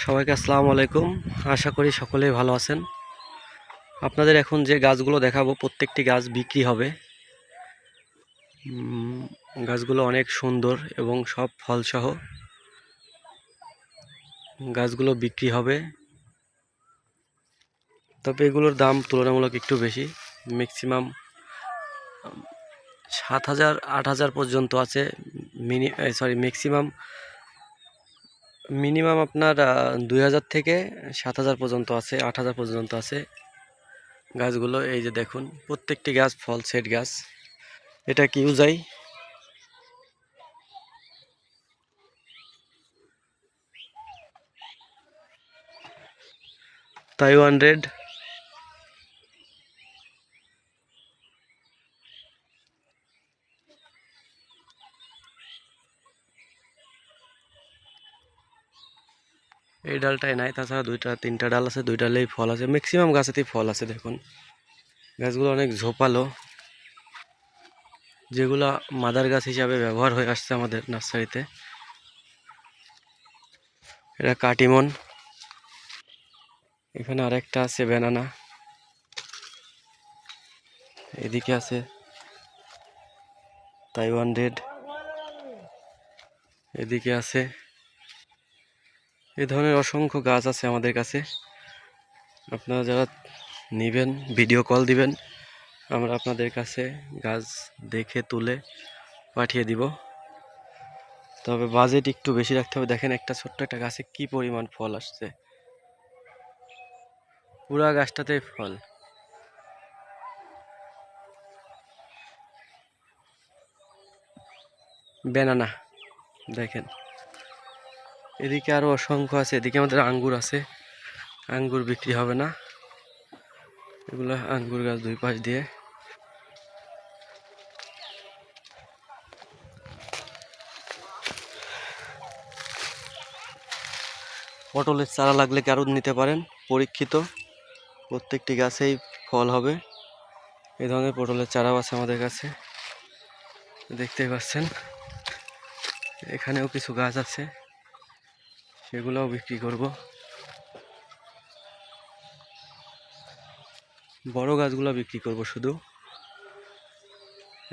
সবাইকে আসসালামু আলাইকুম। আশা করি সকলেই ভালো আছেন। আপনাদের এখন যে গাছগুলো দেখাবো, প্রত্যেকটি গাছ বিক্রি হবে। গাছগুলো অনেক সুন্দর এবং সব ফলসহ গাছগুলো বিক্রি হবে। তবে এগুলোর দাম তুলনামূলক একটু বেশি। ম্যাক্সিমাম সাত হাজার, আট হাজার পর্যন্ত আছে। মিনি সরি ম্যাক্সিমাম মিনিমাম আপনার দুই হাজার থেকে সাত হাজার পর্যন্ত আছে, আট হাজার পর্যন্ত আছে গাছগুলো। এই যে দেখুন, প্রত্যেকটি গাছ ফল, সেট গাছ। এটা কি উজাই? Taiwan red. এই ডালটাই নাই, তাছাড়া দুইটা, তিনটা ডাল আছে দুই ডালেই ফল আছে ম্যাক্সিমাম গাছেতেই ফল আছে দেখুন। গাছগুলো অনেক ঝোপালো, যেগুলো মাদার গাছ হিসাবে ব্যবহার হয়ে আসছে আমাদের নার্সারিতে। এটা কাটিমন, এখানে আরেকটা আছে ব্যানানা। এদিকে আছে তাইওয়ান রেড, এদিকে আছে এ ধরনের অসংখ্য গাছ আছে আমাদের কাছে। আপনারা যারা নেবেন ভিডিও কল দিবেন, আমরা আপনাদের কাছে গাছ দেখে, তুলে পাঠিয়ে দিব। তবে বাজেট একটু বেশি রাখতে হবে। দেখেন একটা ছোট্ট একটা গাছে কি পরিমাণ ফল আসছে। পুরা গাছটাতে ফল। বেনানা দেখেন। এদিকে আরও অসংখ্য আছে, এদিকে আমাদের আঙ্গুর আছে। আঙ্গুর বিক্রি হবে না। এগুলো আঙ্গুর গাছ দুই পাশ দিয়ে। পটলের চারা লাগলে কারও নিতে পারেন? পরীক্ষিত। প্রত্যেকটি গাছেই ফল হবে। এই ধরনের পটলের চারাও আছে আমাদের কাছে। দেখতেই পাচ্ছেন। এখানেও কিছু গাছ আছে। সেগুলোও বিক্রি করব। বড় গাছগুলো বিক্রি করব শুধু।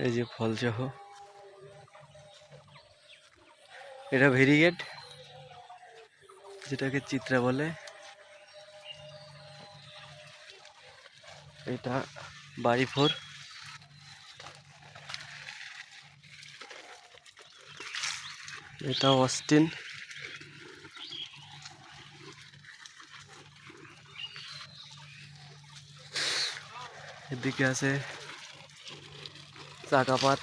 এই যে ফল সহ এটা ভেরিগেট, যেটাকে চিত্রা বলে। এটা বাড়ি ফোর এটা অস্টিন। এদিকে আছে চাকাপাত।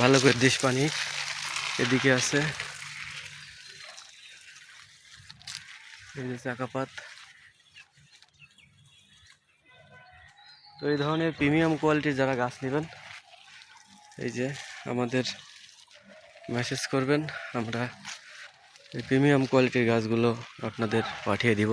ভালো করে দিস পানি। এদিকে আছে চাকাপাত। তো এই ধরনের প্রিমিয়াম কোয়ালিটির যারা গাছ নেবেন, এই যে আমাদের মেসেজ করবেন, আমরা এই প্রিমিয়াম কোয়ালিটির গাছগুলো আপনাদের পাঠিয়ে দিব।